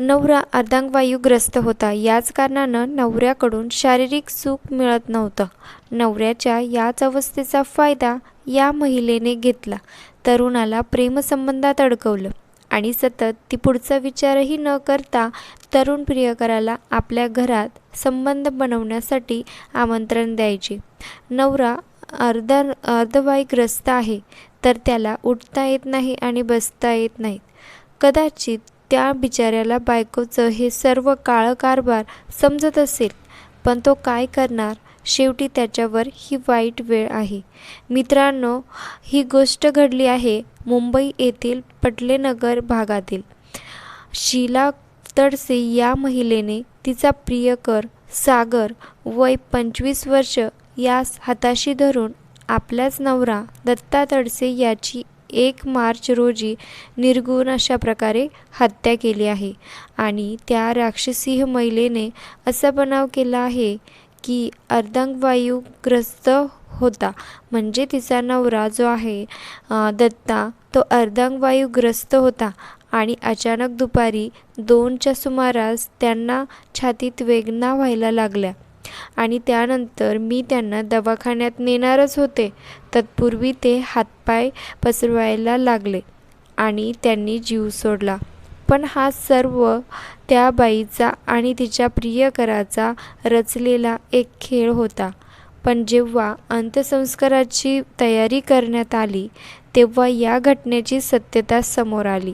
नवरा अर्धांगवायूग्रस्त होता. याच कारणानं नवऱ्याकडून शारीरिक सुख मिळत नव्हतं. नवऱ्याच्या याच अवस्थेचा फायदा या महिलेने घेतला. तरुणाला प्रेमसंबंधात अडकवलं आणि सतत ती पुढचा विचारही न करता तरुण प्रियकराला आपल्या घरात संबंध बनवण्यासाठी आमंत्रण द्यायचे. नवरा अर्ध अर्धवायूग्रस्त आहे तर त्याला उठता येत नाही आणि बसता येत नाहीत कदाचित त्या बिचाऱ्याला बायकोचं हे सर्व काळं कारभार समजत असेल. पण तो काय करणार? शेवटी त्याच्यावर ही वाईट वेळ आहे. मित्रांनो ही गोष्ट घडली आहे मुंबई येथील पटलेनगर भागातील. शीला तडसे या महिलेने तिचा प्रियकर सागर वय पंचवीस वर्ष यास हाताशी धरून आपलाच नवरा दत्ता तडसे याची एक मार्च रोजी निर्गुण अशा प्रकारे हत्या केली आहे. आणि त्या राक्षसीह महिलेने असा बनाव केला आहे की अर्धांगवायूग्रस्त होता. म्हणजे तिचा नवरा जो आहे दत्ता तो अर्धांगवायूग्रस्त होता आणि अचानक दुपारी दोनच्या सुमारास त्यांना छातीत वेदना व्हायला लागल्या. आणि त्यानंतर मी त्यांना दवाखान्यात नेणारच होते. तत्पूर्वी ते हातपाय पसरवायला लागले आणि त्यांनी जीव सोडला. पण हा सर्व त्या बाईचा आणि तिच्या प्रियकराचा रचलेला एक खेळ होता. पण जेव्हा अंत्यसंस्काराची तयारी करण्यात आली तेव्हा या घटनेची सत्यता समोर आली.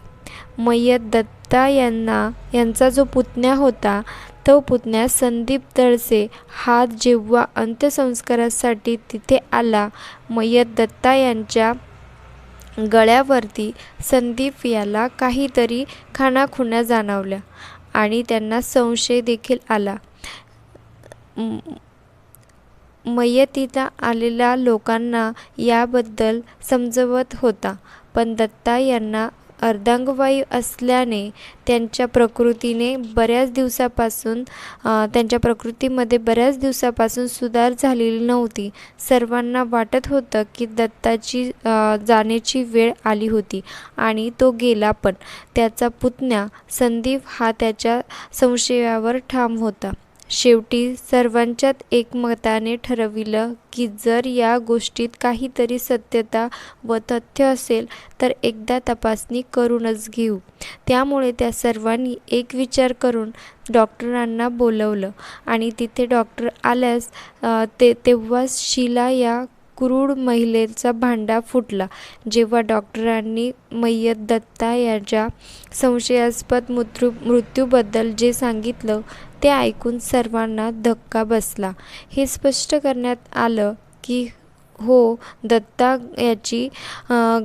मय्यत दत्ता यांना यांचा जो पुतण्या होता तो पुतण्यास संदीप तळसे हा जेव्हा अंत्यसंस्कारासाठी तिथे आला मयत दत्ता यांच्या गळ्यावरती संदीप याला काहीतरी खाणाखुणा जाणवल्या आणि त्यांना संशय देखील आला. मयतीला आलेल्या लोकांना याबद्दल समजवत होता पण दत्ता यांना अर्धांगवायू असल्याने त्यांच्या प्रकृतीने बऱ्याच दिवसापासून त्यांच्या प्रकृतीमध्ये बऱ्याच दिवसापासून सुधार झालेली नव्हती. सर्वांना वाटत होतं की दत्ताची जाण्याची वेळ आली होती आणि तो गेला पण. त्याचा पुतण्या संदीप हा त्याच्या संशयावर ठाम होता. शेवटी सर्वांच्यात एकमताने ठरविलं की जर या गोष्टीत काहीतरी सत्यता व तथ्य असेल तर एकदा तपासणी करूनच घेऊ. त्यामुळे त्या सर्वांनी एक विचार करून डॉक्टरांना बोलवलं. आणि तिथे डॉक्टर आल्यास ते तेव्हाच शीला या क्रूड महिलेचा भांडा फुटला जेव्हा डॉक्टरांनी मय्यत दत्ता याच्या संशयास्पद मृत्यू मृत्यूबद्दल जे सांगितलं ते ऐकून सर्वांना धक्का बसला. हे स्पष्ट करण्यात आलं की हो दत्ता याची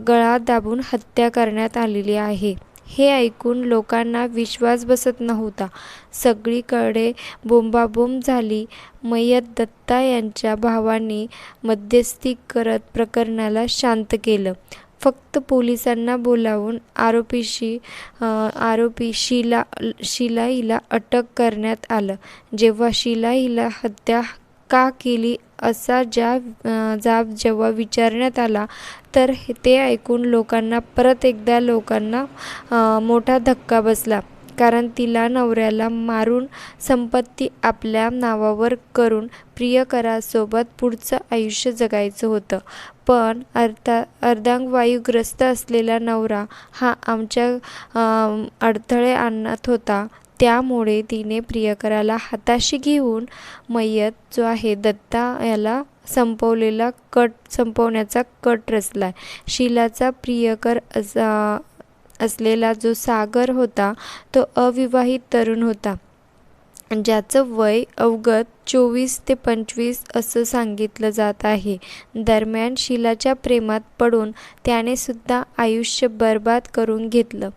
गळा दाबून हत्या करण्यात आलेली आहे. हे ऐकून लोकांना विश्वास बसत नव्हता. सगळीकडे बोंबाबोंब झाली. मयत दत्ता यांच्या भावांनी मध्यस्थी करत प्रकरणाला शांत केलं. फक्त पोलिसांना बोलावून आरोपीशी आरोपी शीला शीला हिला अटक करण्यात आलं. जेव्हा शीला हिला हत्या का केली असा ज्या जाब जेव्हा विचारण्यात आला तर ते ऐकून लोकांना परत एकदा लोकांना मोठा धक्का बसला. कारण तिला नवऱ्याला मारून संपत्ती आपल्या नावावर करून प्रियकरासोबत पुढचं आयुष्य जगायचं होतं. पण अर्धा अर्धांगवायूग्रस्त असलेला नवरा हा आमच्या अडथळे आणत होता. त्यामुळे तिने प्रियकराला हाताशी घेऊन मय्यत जो आहे दत्ता याला संपवलेला कट संपवण्याचा कट रचला शिलाचा प्रियकर असा असलेला जो सागर होता तो अविवाहित तरुण होता. ज्याचं वय अवगत चोवीस ते पंचवीस असं सांगितलं जात आहे. दरम्यान शिलाच्या प्रेमात पडून त्याने सुद्धा आयुष्य बर्बाद करून घेतलं.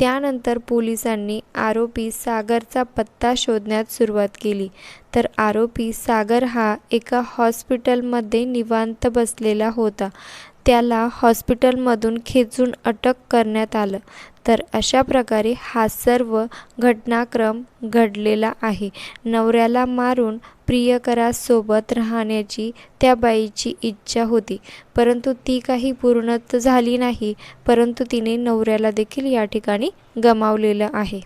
त्यानंतर पोलिसांनी आरोपी सागरचा पत्ता शोधण्यात सुरुवात केली. तर आरोपी सागर हा एका हॉस्पिटलमध्ये निवांत बसलेला होता. त्याला हॉस्पिटलमधून खेचून अटक करण्यात आलं. तर अशा प्रकारे हा सर्व घटनाक्रम घडलेला आहे. नवऱ्याला मारून प्रियकरासोबत राहण्याची त्या बाईची इच्छा होती. परंतु ती काही पूर्ण झाली नाही परंतु तिने नवऱ्याला देखील या ठिकाणी गमावलेलं आहे.